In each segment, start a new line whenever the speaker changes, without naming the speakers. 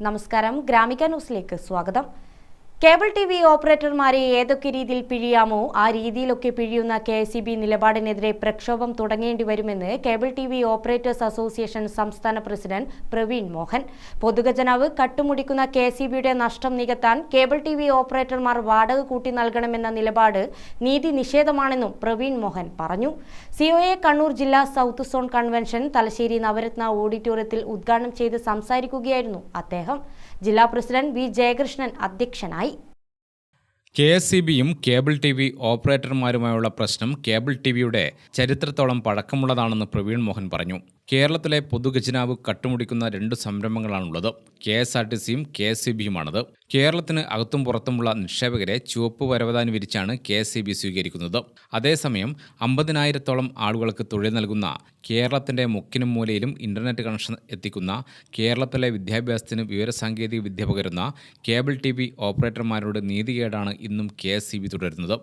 നമസ്കാരം. ഗ്രാമിക ന്യൂസിലേക്ക് സ്വാഗതം. കേബിൾ ടി വി ഓപ്പറേറ്റർമാരെ ഏതൊക്കെ രീതിയിൽ പിഴിയാമോ ആ രീതിയിലൊക്കെ പിഴിയുന്ന കെ എസ് ബി നിലപാടിനെതിരെ പ്രക്ഷോഭം തുടങ്ങേണ്ടി വരുമെന്ന് cable T V operators association സംസ്ഥാന പ്രസിഡന്റ് പ്രവീൺ മോഹൻ. പൊതുഖജനാവ് കട്ടുമുടിക്കുന്ന കെ എസ് ബിയുടെ നഷ്ടം നികത്താൻ കേബിൾ ടി വി ഓപ്പറേറ്റർമാർ വാടക കൂട്ടി നൽകണമെന്ന നിലപാട് നീതി നിഷേധമാണെന്നും പ്രവീൺ മോഹൻ പറഞ്ഞു. സിഒഎ കണ്ണൂർ ജില്ലാ south zone convention Thalassery Navaratna ഓഡിറ്റോറിയത്തിൽ ഉദ്ഘാടനം ചെയ്ത് സംസാരിക്കുകയായിരുന്നു അദ്ദേഹം. ജില്ലാ പ്രസിഡന്റ് വി ജയകൃഷ്ണൻ അധ്യക്ഷനായി.
കെ എസ് സി ബിയും കേബിൾ ടി വി ഓപ്പറേറ്റർമാരുമായുള്ള പ്രശ്നം കേബിൾ ടി വിയുടെ ചരിത്രത്തോളം പഴക്കമുള്ളതാണെന്ന് പ്രവീൺ മോഹൻ പറഞ്ഞു കേരളത്തിലെ പൊതുഖജനാവ് കട്ടുമുടിക്കുന്ന രണ്ട് സംരംഭങ്ങളാണുള്ളത്. കെ എസ് ആർ ടി സിയും കെ എസ് സി ബിയുമാണത്. കേരളത്തിന് അകത്തും പുറത്തുമുള്ള നിക്ഷേപകരെ ചുവപ്പ് വരവതാനി വിരിച്ചാണ് കെ എസ് സി ബി സ്വീകരിക്കുന്നത്. അതേസമയം അമ്പതിനായിരത്തോളം ആളുകൾക്ക് തൊഴിൽ നൽകുന്ന കേരളത്തിന്റെ മുക്കിനും മൂലയിലും ഇന്റർനെറ്റ് കണക്ഷൻ എത്തിക്കുന്ന കേരളത്തിലെ വിദ്യാഭ്യാസത്തിന് വിവരസാങ്കേതിക വിദ്യ പകരുന്ന കേബിൾ ടി വി ഓപ്പറേറ്റർമാരോട് നീതികേടാണ് ഇന്നും കെ എസ് സി ബി തുടരുന്നത്.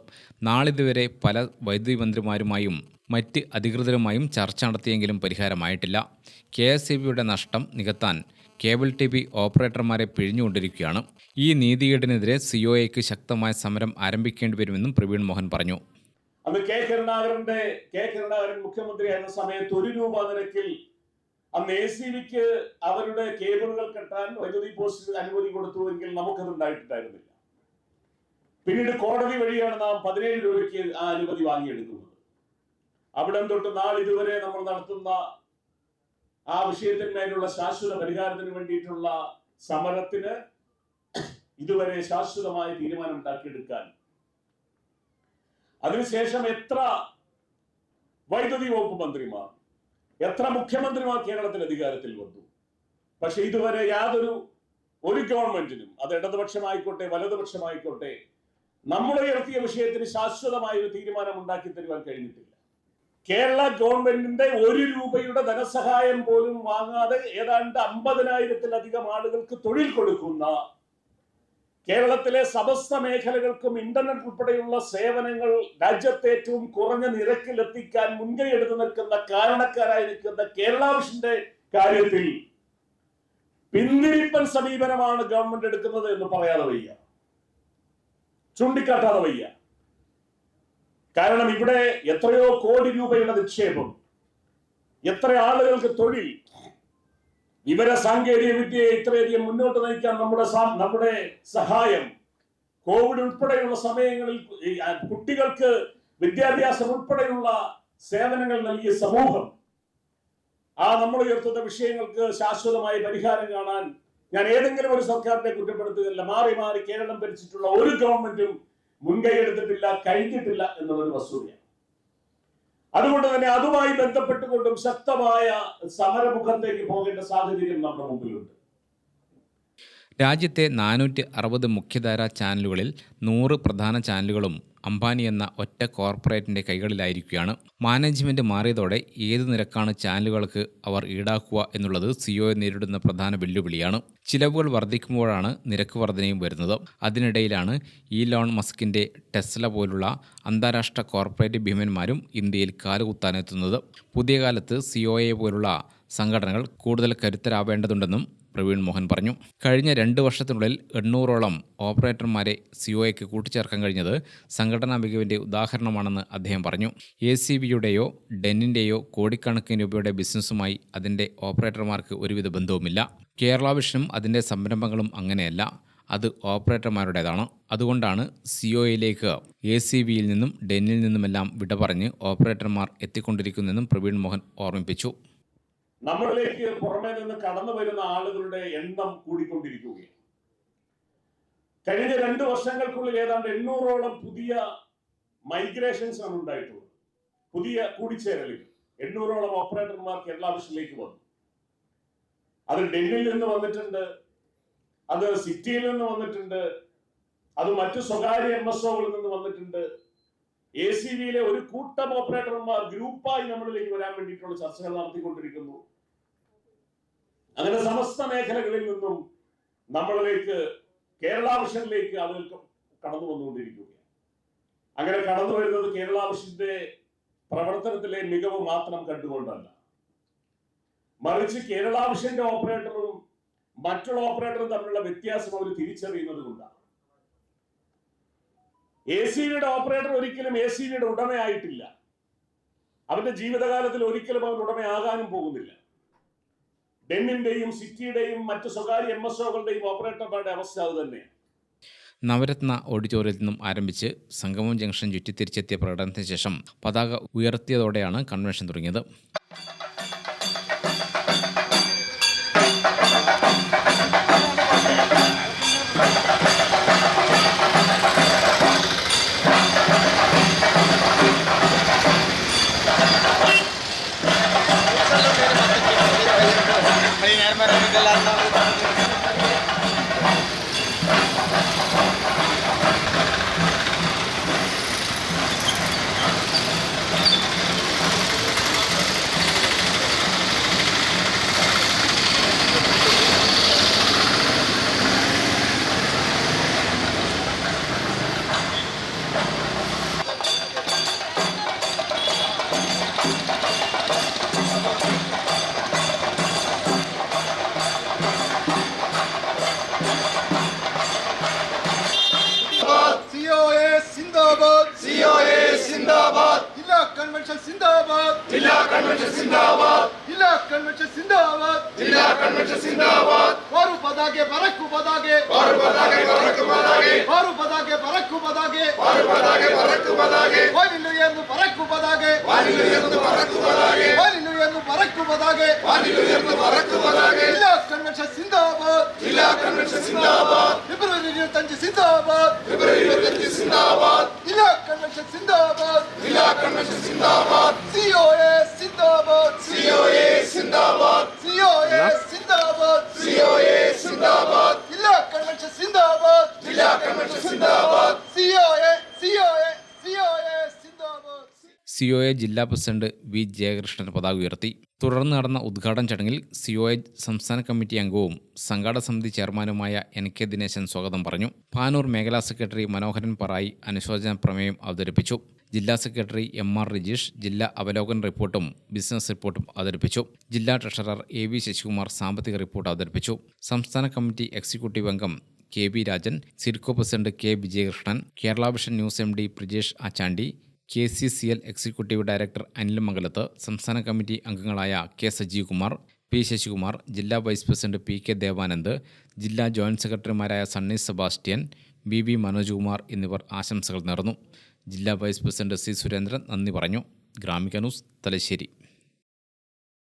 നാളിതുവരെ പല വൈദ്യുതി മന്ത്രിമാരുമായും മറ്റ് അധികൃതരുമായും ചർച്ച നടത്തിയെങ്കിലും പരിഹാരമായിട്ടില്ല. കെ എസ് നഷ്ടം നികത്താൻ കേബിൾ ടി വി ഓപ്പറേറ്റർമാരെ പിഴിഞ്ഞുകൊണ്ടിരിക്കുകയാണ്. ഈ നീതികേടിനെതിരെ സിഒഎക്ക് ശക്തമായ സമരം ആരംഭിക്കേണ്ടി വരുമെന്നും പ്രവീൺ മോഹൻ പറഞ്ഞു.
അന്ന് കെ കരുണാകരന്റെ കെ കരുണാകരൻ മുഖ്യമന്ത്രിയായിരുന്ന സമയത്ത് ഒരു രൂപ നിരക്കിൽ അന്ന് എ സി ബിക്ക് അവരുടെ കേബിളുകൾ കെട്ടാൻ വൈദ്യുതി പോസ്റ്റ് അനുമതി കൊടുത്തുവെങ്കിൽ നമുക്കത് ഉണ്ടായിട്ടുണ്ടായിരുന്നില്ല. പിന്നീട് കോടതി വഴിയാണ് നാം പതിനേഴ് രൂപയ്ക്ക് ആ അനുമതി വാങ്ങിയെടുക്കുന്നത്. അവിടം തൊട്ട് നാളിതുവരെ നമ്മൾ നടത്തുന്ന ആ വിഷയത്തിന്മേലുള്ള ശാശ്വത പരിഹാരത്തിന് വേണ്ടിയിട്ടുള്ള സമരത്തിന് ഇതുവരെ ശാശ്വതമായ തീരുമാനം ഉണ്ടാക്കിയെടുക്കാൻ അതിനുശേഷം എത്ര വൈദ്യുതി വകുപ്പ് മന്ത്രിമാർ എത്ര മുഖ്യമന്ത്രിമാർ കേരളത്തിൽ അധികാരത്തിൽ വന്നു? പക്ഷെ ഇതുവരെ യാതൊരു ഒരു ഗവൺമെന്റിനും അത് ഇടതുപക്ഷമായിക്കോട്ടെ വലതുപക്ഷമായിക്കോട്ടെ നമ്മൾ ഉയർത്തിയ വിഷയത്തിന് ശാശ്വതമായ ഒരു തീരുമാനം ഉണ്ടാക്കി തരുവാൻ കഴിഞ്ഞിട്ടില്ല. കേരള ഗവൺമെന്റിന്റെ ഒരു രൂപയുടെ ധനസഹായം പോലും വാങ്ങാതെ ഏതാണ്ട് അമ്പതിനായിരത്തിലധികം ആളുകൾക്ക് തൊഴിൽ കൊടുക്കുന്ന കേരളത്തിലെ സമസ്ത മേഖലകൾക്കും ഇന്റർനെറ്റ് ഉൾപ്പെടെയുള്ള സേവനങ്ങൾ രാജ്യത്തെ ഏറ്റവും കുറഞ്ഞ നിരക്കിൽ എത്തിക്കാൻ മുൻകൈ എടുത്തു നിൽക്കുന്ന കാരണക്കാരായി നിൽക്കുന്ന കേരള വിഷന്റെ കാര്യത്തിൽ പിന്തിരിപ്പൻ സമീപനമാണ് ഗവൺമെന്റ് എടുക്കുന്നത് എന്ന് പറയാതെ വയ്യ. ചൂണ്ടിക്കാട്ടാതെ വയ്യ. കാരണം ഇവിടെ എത്രയോ കോടി രൂപയുടെ നിക്ഷേപം. എത്ര ആളുകൾക്ക് തൊഴിൽ. വിവര സാങ്കേതിക വിദ്യയെ ഇത്രയധികം മുന്നോട്ട് നയിക്കാൻ നമ്മുടെ നമ്മുടെ സഹായം. കോവിഡ് ഉൾപ്പെടെയുള്ള സമയങ്ങളിൽ കുട്ടികൾക്ക് വിദ്യാഭ്യാസം ഉൾപ്പെടെയുള്ള സേവനങ്ങൾ നൽകിയ സമൂഹം. ആ നമ്മൾ ഉയർത്തുന്ന വിഷയങ്ങൾക്ക് ശാശ്വതമായി പരിഹാരം കാണാൻ ഞാൻ ഏതെങ്കിലും ഒരു സർക്കാരിനെ കുറ്റപ്പെടുത്തുകയല്ല. മാറി മാറി കേരളം ഭരിച്ചിട്ടുള്ള ഒരു ഗവൺമെന്റും മുൻകൈ എടുത്തിട്ടില്ല കഴിഞ്ഞിട്ടില്ല എന്നുള്ളൊരു വസ്തുതയാണ്. അതുകൊണ്ട് തന്നെ അതുമായി ബന്ധപ്പെട്ടുകൊണ്ടും ശക്തമായ സമരമുഖത്തേക്ക് പോകേണ്ട സാഹചര്യം നമ്മുടെ മുമ്പിലുണ്ട്.
രാജ്യത്തെ നാനൂറ്റി അറുപത് മുഖ്യധാരാ ചാനലുകളിൽ നൂറ് പ്രധാന ചാനലുകളും അംബാനി എന്ന ഒറ്റ കോർപ്പറേറ്റിന്റെ കൈകളിലായിരിക്കുകയാണ്. മാനേജ്മെന്റ് മാറിയതോടെ ഏത് നിരക്കാണ് ചാനലുകൾക്ക് അവർ ഈടാക്കുക എന്നുള്ളത് സിഒയെ നേരിടുന്ന പ്രധാന വെല്ലുവിളിയാണ്. ചിലവുകൾ വർദ്ധിക്കുമ്പോഴാണ് നിരക്ക് വർധനയും വരുന്നത്. അതിനിടയിലാണ് ഇലോൺ മസ്കിന്റെ ടെസ്ല പോലുള്ള അന്താരാഷ്ട്ര കോർപ്പറേറ്റ് ഭീമന്മാരും ഇന്ത്യയിൽ കാലുകുത്താനെത്തുന്നത്. പുതിയ കാലത്ത് സിഒയെ പോലുള്ള സംഘടനകൾ കൂടുതൽ കരുത്തരാവേണ്ടതുണ്ടെന്നും പ്രവീൺ മോഹൻ പറഞ്ഞു. കഴിഞ്ഞ രണ്ട് വർഷത്തിനുള്ളിൽ എണ്ണൂറോളം ഓപ്പറേറ്റർമാരെ സിഒയ്ക്ക് കൂട്ടിച്ചേർക്കാൻ കഴിഞ്ഞത് സംഘടനാ മികവിന്റെ ഉദാഹരണമാണെന്ന് അദ്ദേഹം പറഞ്ഞു. എ സി ബിയുടെയോ ഡെന്നിന്റെയോ കോടിക്കണക്കിന് രൂപയുടെ ബിസിനസ്സുമായി അതിന്റെ ഓപ്പറേറ്റർമാർക്ക് ഒരുവിധ ബന്ധവുമില്ല. കേരള വിഷനും അതിന്റെ സംരംഭങ്ങളും അങ്ങനെയല്ല. അത് ഓപ്പറേറ്റർമാരുടേതാണ്. അതുകൊണ്ടാണ് സിഒയിലേക്ക് എ സി ബിയിൽ നിന്നും ഡെന്നിൽ നിന്നുമെല്ലാം വിട പറഞ്ഞ് ഓപ്പറേറ്റർമാർ എത്തിക്കൊണ്ടിരിക്കുന്നെന്നും പ്രവീൺ മോഹൻ ഓർമ്മിപ്പിച്ചു.
നമ്മളിലേക്ക് പുറമെ നിന്ന് കടന്നു വരുന്ന ആളുകളുടെ എണ്ണം കൂടിക്കൊണ്ടിരിക്കുകയാണ്. കഴിഞ്ഞ രണ്ട് വർഷങ്ങൾക്കുള്ളിൽ ഏതാണ്ട് എണ്ണൂറോളം പുതിയ മൈഗ്രേഷൻസ് ആണ് ഉണ്ടായിട്ടുള്ളത്. പുതിയ കൂടിച്ചേരലുകൾ. എണ്ണൂറോളം ഓപ്പറേറ്റർമാർ കേരള വിഷനിലേക്ക് വന്നു. അത് ഡൽഹിയിൽ നിന്ന് വന്നിട്ടുണ്ട് അത് സിറ്റിയിൽ നിന്ന് വന്നിട്ടുണ്ട് അത് മറ്റു സ്വകാര്യ എം എസ് ഒകളിൽ നിന്ന് വന്നിട്ടുണ്ട്. എ സി ബിയിലെ ഒരു കൂട്ടം ഓപ്പറേറ്റർമാർ ഗ്രൂപ്പായി നമ്മളിലേക്ക് വരാൻ വേണ്ടിയിട്ടുള്ള ചർച്ചകൾ നടത്തിക്കൊണ്ടിരിക്കുന്നു. മേഖലകളിൽ നിന്നും നമ്മളിലേക്ക് കേരള വിഷനിലേക്ക് ആളുകൾ കടന്നു വന്നുകൊണ്ടിരിക്കുകയാണ്. അങ്ങനെ കടന്നു വരുന്നത് കേരള വിഷന്റെ പ്രവർത്തനത്തിലെ മികവ് മാത്രം കണ്ടുകൊണ്ടല്ല. മറിച്ച് കേരള വിഷന്റെ ഓപ്പറേറ്ററും മറ്റുള്ള ഓപ്പറേറ്ററും തമ്മിലുള്ള വ്യത്യാസം അവർ തിരിച്ചറിയുന്നത് കൊണ്ടാണ്. എ സി ബിയുടെ ഓപ്പറേറ്റർ ഒരിക്കലും എ സി ബിയുടെ ഉടമയായിട്ടില്ല. അവന്റെ ജീവിതകാലത്തിൽ ഒരിക്കലും അവൻ ഉടമയാകാനും പോകുന്നില്ല. ഡെന്നിന്റെയും സിറ്റിയുടെയും മറ്റു സ്വകാര്യ എം എസ് ഒകളുടെയും ഓപ്പറേറ്റർമാരുടെ അവസ്ഥ അത് തന്നെയാണ്
നവരത്ന ഓഡിറ്റോറിയത്തിൽ നിന്നും ആരംഭിച്ച് സംഗമം ജംഗ്ഷൻ ചുറ്റിത്തിരിച്ചെത്തിയ പ്രകടനത്തിന് ശേഷം പതാക ഉയർത്തിയതോടെയാണ് കൺവെൻഷൻ തുടങ്ങിയത്.
कैमरा भी गला
था സിന്ദാബാദ് ജില്ലാ കൺവെൻഷൻ സിന്ദാബാദ്.
ജില്ലാ കൺവെൻഷൻ സിന്ദാബാദ്.
ജില്ലാ കൺവെൻഷൻ സിന്ദാബാദ്. വാരു പതാകെ പറക്കു പതാകെ.
വാറു പതാകെ പറക്കു പതാകെ.
വാരു പതാകെ പറക്കു പതാകെ.
വാറു പതാകെ പറക്കു പതാകെ.
വാനിലുയർന്നു പറക്കു പതാകെ.
വാനിലുയർന്നു പറക്കു പതാകെ.
വാനിലുയർന്നു പറക്കു പതാകെ.
വാനിലുയർന്നു പറക്കു പതാകെ.
ജില്ലാ കൺവെൻഷൻ സിന്ദാബാദ്.
ജില്ലാ കൺവെൻഷൻ സിന്ദാബാദ്.
ഫെബ്രുവരി ഇരുപത്തഞ്ച് സിന്ദാബാദ്.
ഫെബ്രുവരി ഇരുപത്തഞ്ച് സിന്ദാബാദ്.
ജില്ലാ കൺവെൻഷൻ സിന്ദാബാദ്.
കൺവെൻഷൻ സിന്ദാബാദ്
സിഒഎ സിന്ദാബാദ്
സിഒഎ സിന്ദാബാദ്
സിഒഎ സിന്ദാബാദ്
സിഒഎ സിന്ദാബാദ്
ജില്ലാ കൺവെൻഷൻ സിന്ദാബാദ്
ജില്ലാ കൺവെൻഷൻ സിന്ദാബാദ്
സിഒഎ സിഒഎ സിഒഎ സിന്ദാബാദ്
സിഒഎ ജില്ലാ പ്രസിഡന്റ് വി ജയകൃഷ്ണൻ പതാക ഉയർത്തി. തുടർന്ന് നടന്ന ഉദ്ഘാടന ചടങ്ങിൽ സിഒഎ സംസ്ഥാന കമ്മിറ്റി അംഗവും സംഘാടക സമിതി ചെയർമാനുമായ എൻ കെ ദിനേശൻ സ്വാഗതം പറഞ്ഞു. പാനൂർ മേഖലാ സെക്രട്ടറി മനോഹരൻ പറായി അനുശോചന പ്രമേയം അവതരിപ്പിച്ചു. ജില്ലാ സെക്രട്ടറി എം ആർ രജീഷ് ജില്ലാ അവലോകന റിപ്പോർട്ടും ബിസിനസ് റിപ്പോർട്ടും അവതരിപ്പിച്ചു. ജില്ലാ ട്രഷറർ എ വി ശശികുമാർ സാമ്പത്തിക റിപ്പോർട്ട് അവതരിപ്പിച്ചു. സംസ്ഥാന കമ്മിറ്റി എക്സിക്യൂട്ടീവ് അംഗം K V Rajan SIDCO president K Vijayakrishnan Kerala vision news M D Prajesh Achandi K C C L executive director Anil Mangalath സംസ്ഥാന കമ്മിറ്റി അംഗങ്ങളായ കെ സജീവ് കുമാർ പി ശശികുമാർ ജില്ലാ vice president P K Devanand ജില്ലാ joint സെക്രട്ടറിമാരായ Sunny Sebastian B V Manoj Kumar എന്നിവർ ആശംസകൾ നേർന്നു. ജില്ലാ vice president C Surendran നന്ദി പറഞ്ഞു. ഗ്രാമിക ന്യൂസ് തലശ്ശേരി.